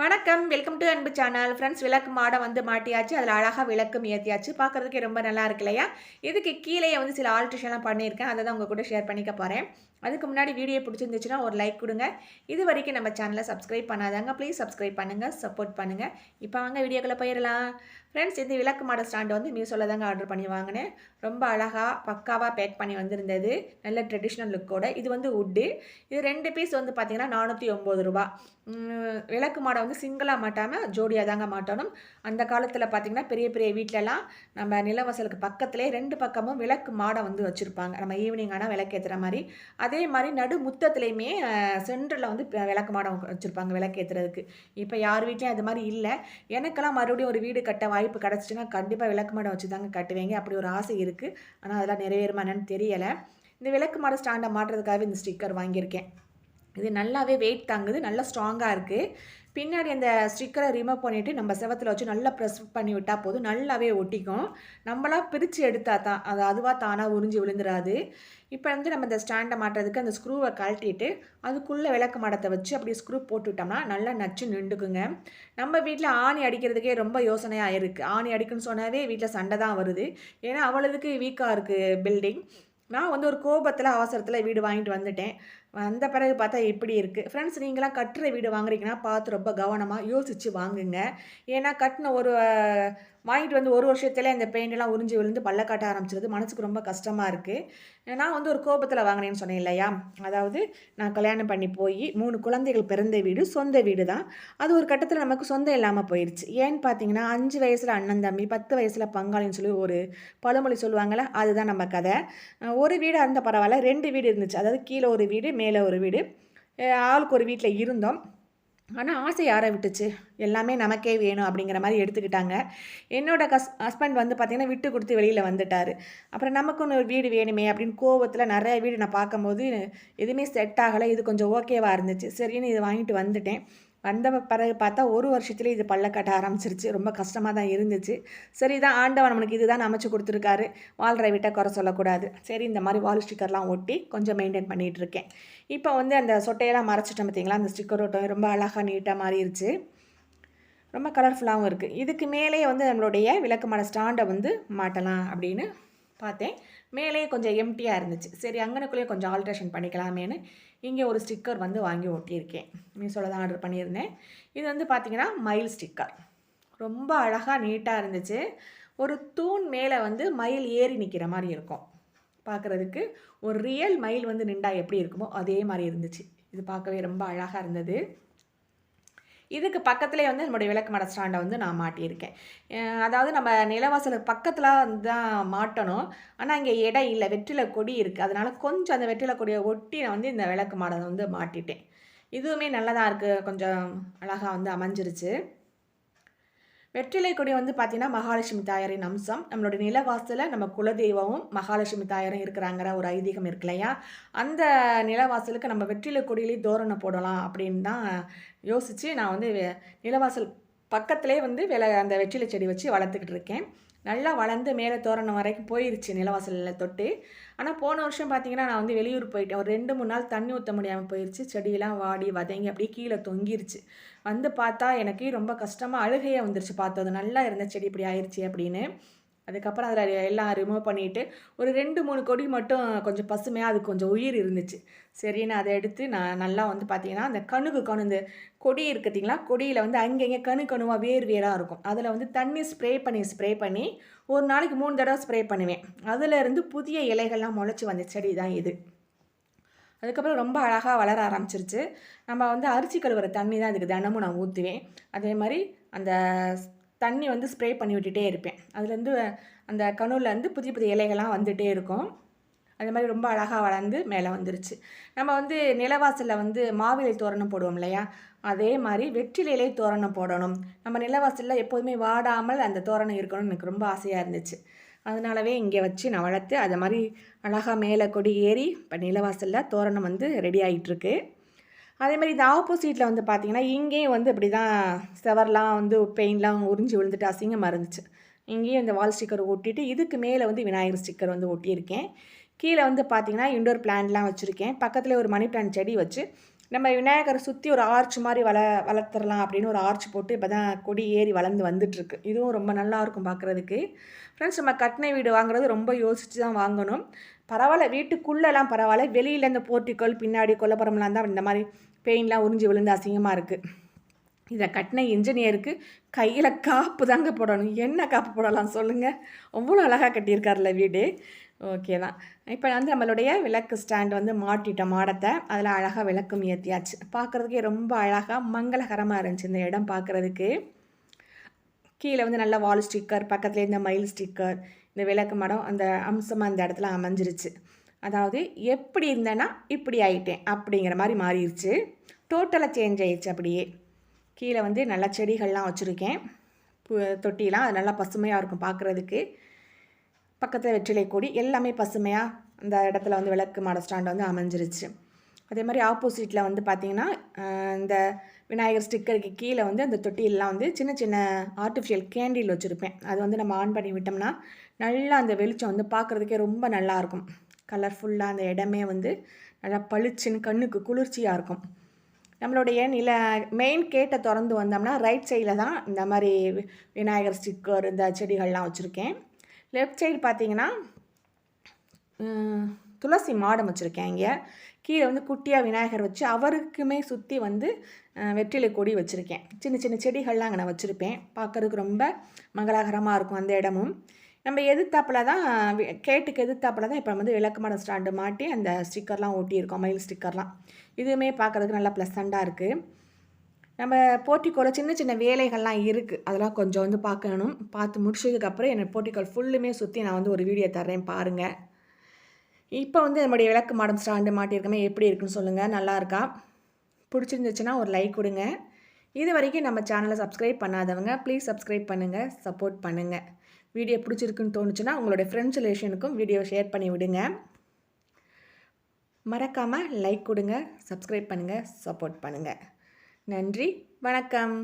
வணக்கம். Welcome to Anbu channel friends விளக்கு மாடம் வந்து மாட்டியாச்சு. அதில் அழகாக விளக்கும் ஏற்றியாச்சு பார்க்குறதுக்கே ரொம்ப நல்லா இருக்கு இல்லையா? இதுக்கு கீழே வந்து சில ஆல்ட்ரேஷன்லாம் பண்ணியிருக்கேன். அதை தான் உங்கள் கூட ஷேர் பண்ணிக்க போகிறேன் அதுக்கு முன்னாடி வீடியோ பிடிச்சிருந்துச்சுன்னா ஒரு லைக் கொடுங்க. இது வரைக்கும் நம்ம சேனலை சப்ஸ்கிரைப் பண்ணாதாங்க ப்ளீஸ் சப்ஸ்கிரைப் பண்ணுங்கள் சப்போர்ட் பண்ணுங்கள் இப்போ வாங்க வீடியோக்குள்ளே போயிடலாம். ஃப்ரெண்ட்ஸ் இந்த விளக்கு மாடல் ஸ்டாண்டு வந்து மீஷோவில் தாங்க ஆர்டர் பண்ணி வாங்கினேன். ரொம்ப அழகாக பக்காவாக பேக் பண்ணி வந்திருந்தது. நல்ல ட்ரெடிஷ்னல் லுக்கோட இது வந்து உட்டு இது ரெண்டு பீஸ் வந்து பார்த்திங்கன்னா நானூற்றி ஒம்பது ரூபா. விளக்கு மாடை வந்து சிங்கிளாக மாட்டாமல் ஜோடியாக தாங்க மாட்டணும். அந்த காலத்தில் பார்த்திங்கன்னா பெரிய பெரிய வீட்டிலலாம் நம்ம நிலவசலுக்கு பக்கத்துலேயே ரெண்டு பக்கமும் விளக்கு மாடை வந்து வச்சுருப்பாங்க. நம்ம ஈவினிங் ஆனால் விளக்கேற்றுற மாதிரி. அது அதே மாதிரி நடு முத்தத்துலேயுமே சென்டரில் வந்து விளக்கு மாடம் வச்சுருப்பாங்க விளக்கேற்றுறதுக்கு இப்போ யார் வீட்லேயும் அது மாதிரி இல்லை. எனக்கெல்லாம் மறுபடியும் ஒரு வீடு கட்ட வாய்ப்பு கிடச்சிச்சின்னா கண்டிப்பாக விளக்கு மாடம் வச்சு தாங்க கட்டுவேங்க. அப்படி ஒரு ஆசை இருக்குது ஆனால் அதெல்லாம் நிறைவேறுமா என்னன்னு தெரியலை. இந்த விளக்கு மாடம் ஸ்டாண்டை மாட்டுறதுக்காகவே இந்த ஸ்டிக்கர் வாங்கியிருக்கேன். இது நல்லாவே வெயிட் தாங்குது நல்லா ஸ்ட்ராங்காக இருக்குது பின்னாடி அந்த ஸ்டிக்கரை ரிமூவ் பண்ணிவிட்டு நம்ம செவத்தில் வச்சு நல்லா ப்ரெஸ் பண்ணி விட்டால் போதும் நல்லாவே ஒட்டிக்கும். நம்மளா பிரித்து எடுத்தால் தான் அது அதுவாக தானாக உறிஞ்சி விழுந்துராது. இப்போ வந்து நம்ம இந்த ஸ்டாண்டை மாட்டுறதுக்கு அந்த ஸ்க்ரூவை கழட்டிட்டு அதுக்குள்ளே விளக்கு மடத்தை வச்சு அப்படியே ஸ்க்ரூ போட்டுவிட்டோம்னா நல்லா நச்சு நின்றுக்குங்க. நம்ம வீட்டில் ஆணி அடிக்கிறதுக்கே ரொம்ப யோசனையாக இருக்குது ஆணி அடிக்குன்னு சொன்னாவே வீட்டில் சண்டை தான் வருது. ஏன்னா அவளுக்கு வீக்காக இருக்குது பில்டிங் நான் வந்து ஒரு கோபத்தில் அவசரத்தில் வீடு வாங்கிட்டு வந்துட்டேன். வந்த பிறகு பார்த்தா இப்படி இருக்குது ஃப்ரெண்ட்ஸ் நீங்களாம் கட்டுற வீடு வாங்குறீங்கன்னா பார்த்து ரொம்ப கவனமாக யோசித்து வாங்குங்க. ஏன்னா கட்டின ஒரு வாங்கிட்டு வந்து ஒரு வருஷத்துல இந்த பெயிண்டெல்லாம் உறிஞ்சி விழுந்து பல்ல காட்ட ஆரம்பிச்சிருது. மனசுக்கு ரொம்ப கஷ்டமாக இருக்குது நான் வந்து ஒரு கோபத்தில் வாங்கினேன்னு சொன்னேன் இல்லையா? அதாவது நான் கல்யாணம் பண்ணி போய் மூணு குழந்தைகள் பிறந்த வீடு சொந்த வீடு தான். அது ஒரு கட்டத்தில் நமக்கு சொந்தம் இல்லாமல் போயிடுச்சு ஏன்னு பார்த்தீங்கன்னா அஞ்சு வயசில் அண்ணன் தம்பி பத்து வயசில் பங்காளின்னு சொல்லி ஒரு பழமொழி சொல்லுவாங்கள்ல அதுதான் நம்ம கதை. ஒரு வீடாக இருந்த பரவாயில்ல ரெண்டு வீடு இருந்துச்சு. அதாவது கீழே ஒரு வீடு மேலே ஒரு வீடு. ஆளுக்கு ஒரு வீட்டில் இருந்தோம். ஆனால் ஆசை யாரை விட்டுச்சு? எல்லாமே நமக்கே வேணும் அப்படிங்கிற மாதிரி எடுத்துக்கிட்டாங்க. என்னோட கஸ் ஹஸ்பண்ட் வந்து பார்த்திங்கன்னா விட்டு கொடுத்து வெளியில் வந்துட்டார். அப்புறம் நமக்கு ஒரு வீடு வேணுமே அப்படின்னு கோவத்தில் நிறைய வீடு நான் பார்க்கும்போது எதுவுமே செட் ஆகலை. இது கொஞ்சம் ஓகேவாக இருந்துச்சு. சரின்னு இது வாங்கிட்டு வந்துட்டேன். வந்த பிறகு பார்த்தா ஒரு வருஷத்துலேயே இது பல்ல கட்ட ஆரம்பிச்சிருச்சு. ரொம்ப கஷ்டமாக தான் இருந்துச்சு. சரி தான் ஆண்டவன் நம்மளுக்கு இதுதான் அமைச்சு கொடுத்துருக்காரு. வாழ்கிற விட்ட குறை சொல்லக்கூடாது. சரி இந்த மாதிரி வால் ஸ்டிக்கர்லாம் ஒட்டி கொஞ்சம் மெயின்டைன் பண்ணிகிட்டு இருக்கேன். இப்போ வந்து அந்த சொட்டையெல்லாம் மறைச்சிட்டோம் பார்த்தீங்களா? அந்த ஸ்டிக்கர் ஒட்டம் ரொம்ப அழகாக நீட்டாக மாறிடுச்சு ரொம்ப கலர்ஃபுல்லாகவும் இருக்குது இதுக்கு மேலே வந்து நம்மளுடைய விளக்கமான ஸ்டாண்டை வந்து மாட்டலாம் அப்படின்னு பார்த்தேன். மேலே கொஞ்சம் எம்டியாக இருந்துச்சு. சரி அங்கனக்குள்ளேயே கொஞ்சம் ஆல்ட்ரேஷன் பண்ணிக்கலாமேன்னு இங்கே ஒரு ஸ்டிக்கர் வந்து வாங்கி ஒட்டியிருக்கேன். மீஷோவில் தான் ஆர்டர் பண்ணியிருந்தேன். இது வந்து பார்த்திங்கன்னா மயில் ஸ்டிக்கர் ரொம்ப அழகாக நீட்டாக இருந்துச்சு. ஒரு தூண் மேலே வந்து மயில் ஏறி நிற்கிற மாதிரி இருக்கும். பார்க்குறதுக்கு ஒரு ரியல் மயில் வந்து நின்றா எப்படி இருக்குமோ அதே மாதிரி இருந்துச்சு. இது பார்க்கவே ரொம்ப அழகாக இருந்தது. இதுக்கு பக்கத்துலேயே வந்து நம்மளுடைய விளக்கு மட ஸ்டாண்டை வந்து நான் மாட்டியிருக்கேன். அதாவது நம்ம நிலவாசலுக்கு பக்கத்தில் தான் மாட்டணும். ஆனால் இங்கே இடம் இல்லை. வெற்றில கொடி இருக்குது அதனால் கொஞ்சம் அந்த வெற்றில கொடியை ஒட்டி நான் வந்து இந்த விளக்கு மாடை வந்து மாட்டிட்டேன். இதுவுமே நல்லதாக இருக்குது கொஞ்சம் அழகாக வந்து அமைஞ்சிருச்சு. வெற்றிலை கொடி வந்து பார்த்தீங்கன்னா மகாலட்சுமி தாயாரின் அம்சம். நம்மளுடைய நிலவாசலில் நம்ம குலதெய்வமும் மகாலட்சுமி தாயாரும் இருக்கிறாங்கிற ஒரு ஐதீகம் இருக்கு இல்லையா? அந்த நிலவாசலுக்கு நம்ம வெற்றிலை கொடியிலே தோரணம் போடலாம் அப்படின்னு தான் யோசித்து நான் வந்து நிலவாசல் பக்கத்துலேயே வந்து வில அந்த வெற்றிலை செடி வச்சு வளர்த்துக்கிட்டு இருக்கேன். நல்லா வளர்ந்து மேலே தோரணம் வரைக்கும் போயிருச்சு நிலவாசலில் தொட்டு. ஆனால் போன வருஷம் பார்த்தீங்கன்னா நான் வந்து வெளியூர் போயிட்டேன். ஒரு ரெண்டு மூணு நாள் தண்ணி ஊற்ற முடியாமல் போயிருச்சு. செடியெல்லாம் வாடி வதங்கி அப்படியே கீழே தொங்கிருச்சு. வந்து பார்த்தா எனக்கு ரொம்ப கஷ்டமாக அழுகையே வந்துருச்சு பார்த்தது நல்லா இருந்த செடி இப்படி ஆயிடுச்சு அப்படின்னு. அதுக்கப்புறம் அதில் எல்லாம் ரிமூவ் பண்ணிவிட்டு ஒரு ரெண்டு மூணு கொடி மட்டும் கொஞ்சம் பசுமையாக அது கொஞ்சம் உயிர் இருந்துச்சு. சரின்னு அதை எடுத்து நான் நல்லா வந்து பார்த்தீங்கன்னா அந்த கணுகு கணு இந்த கொடி இருக்குதுங்களா கொடியில் வந்து அங்கங்கே கணு கணுவாக வேர் வேராக இருக்கும். அதில் வந்து தண்ணி ஸ்ப்ரே பண்ணி ஸ்ப்ரே பண்ணி ஒரு நாளைக்கு மூணு தடவை ஸ்ப்ரே பண்ணுவேன். அதில் இருந்து புதிய இலைகள்லாம் முளைச்சி வந்த செடி தான் இது. அதுக்கப்புறம் ரொம்ப அழகாக வளர ஆரம்பிச்சிருச்சு. நம்ம வந்து அரிசி கழுவுற தண்ணி தான் இதுக்கு தினமும் நான் ஊற்றுவேன் அதே மாதிரி அந்த தண்ணி வந்து ஸ்ப்ரே பண்ணி விட்டுட்டே இருப்பேன். அதுலேருந்து அந்த கணுலேருந்து புதிய புதிய இலைகள்லாம் வந்துகிட்டே இருக்கும். அது மாதிரி ரொம்ப அழகாக வளர்ந்து மேலே வந்துருச்சு. நம்ம வந்து நிலவாசலில் வந்து மாவிலை தோரணம் போடுவோம் இல்லையா? அதே மாதிரி வெற்றிலையிலே தோரணம் போடணும். நம்ம நிலவாசலில் எப்போதுமே வாடாமல் அந்த தோரணம் இருக்கணும்னு எனக்கு ரொம்ப ஆசையாக இருந்துச்சு. அதனாலவே இங்கே வச்சு நான் வளர்த்து அதை மாதிரி அழகாக மேலே கொடி ஏறி இப்போ நிலவாசலில் தோரணம் வந்து ரெடி ஆகிட்டுருக்கு அதே மாதிரி இந்த ஆப்போசிட்டில் வந்து பார்த்தீங்கன்னா இங்கேயும் வந்து இப்படி தான் செவர்லாம் வந்து பெயின்லாம் உறிஞ்சி விழுந்துட்டு அசிங்கமாக இருந்துச்சு. இங்கேயும் இந்த வால் ஸ்டிக்கர் ஒட்டிட்டு இதுக்கு மேலே வந்து விநாயகர் ஸ்டிக்கர் வந்து ஒட்டியிருக்கேன். கீழே வந்து பார்த்தீங்கன்னா இண்டோர் பிளான்ட்லாம் வச்சுருக்கேன். பக்கத்தில் ஒரு மணி பிளான்ட் செடி வச்சு நம்ம விநாயகரை சுற்றி ஒரு ஆர்ச் மாதிரி வள வளர்த்துடலாம் அப்படின்னு ஒரு ஆர்ச் போட்டு இப்போ தான் கொடி ஏறி வளர்ந்து வந்துட்டுருக்கு. இதுவும் ரொம்ப நல்லாயிருக்கும் பார்க்குறதுக்கு ஃப்ரெண்ட்ஸ் நம்ம கட்டின வீடு வாங்குறது ரொம்ப யோசித்து தான் வாங்கணும். பரவாயில்ல வீட்டுக்குள்ளெல்லாம் பரவாயில்ல. வெளியில் இந்த போர்ட்டிக்கோல் பின்னாடி கொல்லப்புறம்லாம் தான் இந்த மாதிரி பெயின்லாம் உறிஞ்சி விழுந்து அசிங்கமாக இருக்குது இதை கட்டின இன்ஜினியருக்கு கையில் காப்பு தாங்க போடணும். என்ன காப்பு போடலாம் சொல்லுங்கள் அவ்வளோ அழகாக கட்டியிருக்காருல வீடு. ஓகே தான். இப்போ வந்து நம்மளுடைய விளக்கு ஸ்டாண்ட் வந்து மாட்டிட்டோம் மாடத்தை. அதில் அழகாக விளக்கும் ஏற்றியாச்சு பார்க்குறதுக்கே ரொம்ப அழகாக மங்களகரமாக இருந்துச்சு இந்த இடம் பார்க்குறதுக்கு. கீழே வந்து நல்ல வால் ஸ்டிக்கர் பக்கத்துலேயே இந்த மயில் ஸ்டிக்கர் இந்த விளக்கு மடம் அந்த அம்சமாக அந்த இடத்துல அமைஞ்சிருச்சு. அதாவது எப்படி இருந்தேன்னா இப்படி ஆயிட்டேன் அப்படிங்கிற மாதிரி மாறிடுச்சு. டோட்டலாக சேஞ்ச் ஆயிடுச்சு அப்படியே. கீழே வந்து நல்லா செடிகள்லாம் வச்சுருக்கேன். தொட்டிலாம் அது நல்லா பசுமையாக இருக்கும் பார்க்குறதுக்கு பக்கத்தில் வெற்றிலை கொடி எல்லாமே பசுமையாக அந்த இடத்துல வந்து விளக்கு மாட ஸ்டாண்ட் வந்து அமைஞ்சிருச்சு. அதே மாதிரி ஆப்போசிட்டில் வந்து பார்த்திங்கன்னா இந்த விநாயகர் ஸ்டிக்கருக்கு கீழே வந்து அந்த தொட்டிலெலாம் வந்து சின்ன சின்ன ஆர்டிஃபிஷியல் கேண்டில் வச்சுருப்பேன். அது வந்து நம்ம ஆன் பண்ணி விட்டோம்னா நல்லா அந்த வெளிச்சம் வந்து பார்க்குறதுக்கே ரொம்ப நல்லாயிருக்கும் கலர்ஃபுல்லாக அந்த இடமே வந்து நல்லா பளிச்சுன்னு கண்ணுக்கு குளிர்ச்சியாக இருக்கும். நம்மளுடைய நில மெயின் கேட்டை திறந்து வந்தோம்னா ரைட் சைடில் தான் இந்த மாதிரி விநாயகர் ஸ்டிக்கர் இந்த செடிகள்லாம் வச்சுருக்கேன். லெஃப்ட் சைடு பார்த்தீங்கன்னா துளசி மாடம் வச்சுருக்கேன் இங்கே. கீழே வந்து குட்டியாக விநாயகர் வச்சு அவருக்குமே சுற்றி வந்து வெற்றிலை கொடி வச்சுருக்கேன். சின்ன சின்ன செடிகள்லாம் அங்கே நான் வச்சுருப்பேன். பார்க்குறதுக்கு ரொம்ப மங்களகரமாக இருக்கும் அந்த இடமும். நம்ம எதிர்த்தாப்பில் தான் கேட்டுக்கு எதிர்த்தாப்பில் தான் இப்போ வந்து விளக்குமான ஸ்டாண்டு மாட்டி அந்த ஸ்டிக்கர்லாம் ஒட்டியிருக்கோம் மயில் ஸ்டிக்கர்லாம். இதுவுமே பார்க்குறதுக்கு நல்லா ப்ளசண்ட்டாக இருக்குது நம்ம போட்டிக்கோல சின்ன சின்ன வேலைகள்லாம் இருக்குது அதெல்லாம் கொஞ்சம் வந்து பார்க்கணும் பார்த்து முடிச்சதுக்கப்புறம் என்னோடய போட்டிக்கோல் ஃபுல்லுமே சுற்றி நான் வந்து ஒரு வீடியோ தர்றேன் பாருங்கள் இப்போ வந்து நம்முடைய விளக்கு மாடம் ஸ்டாண்டு மாட்டியிருக்கமே எப்படி இருக்குன்னு சொல்லுங்கள் நல்லா இருக்கா? பிடிச்சிருந்துச்சுன்னா ஒரு லைக் கொடுங்க. இது வரைக்கும் நம்ம சேனலை சப்ஸ்கிரைப் பண்ணாதவங்க ப்ளீஸ் சப்ஸ்கிரைப் பண்ணுங்கள் சப்போர்ட் பண்ணுங்கள் வீடியோ பிடிச்சிருக்குன்னு தோணுச்சுன்னா உங்களுடைய ஃப்ரெண்ட்ஸ் ரிலேஷனுக்கும் வீடியோ ஷேர் பண்ணி விடுங்க. மறக்காமல் லைக் கொடுங்க சப்ஸ்கிரைப் பண்ணுங்கள் சப்போர்ட் பண்ணுங்கள் நன்றி வணக்கம்.